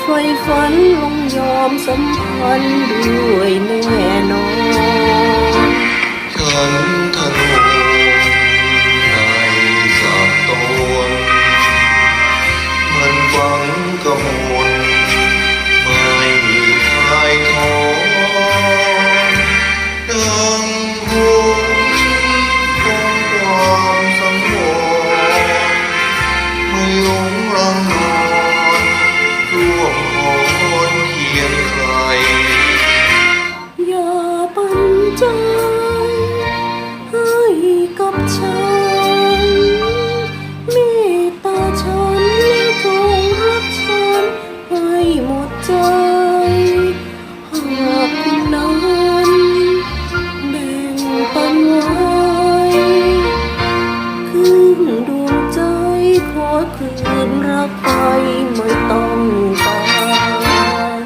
ไฟฝันลงยอมสัมพันธ์ด้วย ขอคืนรักใครไม่ต้องการ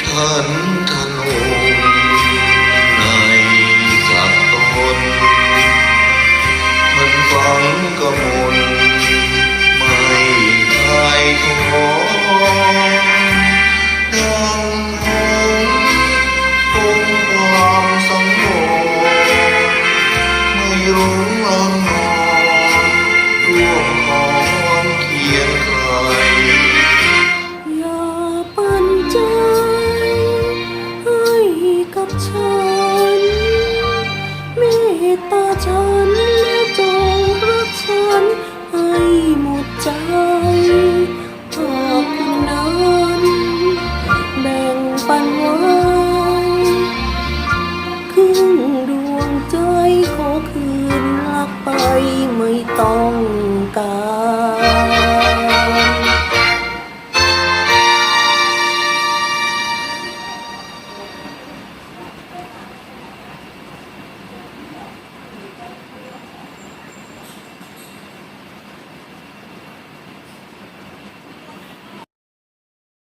ฉันทะนง รู้อ่อนนอนร่วงหอ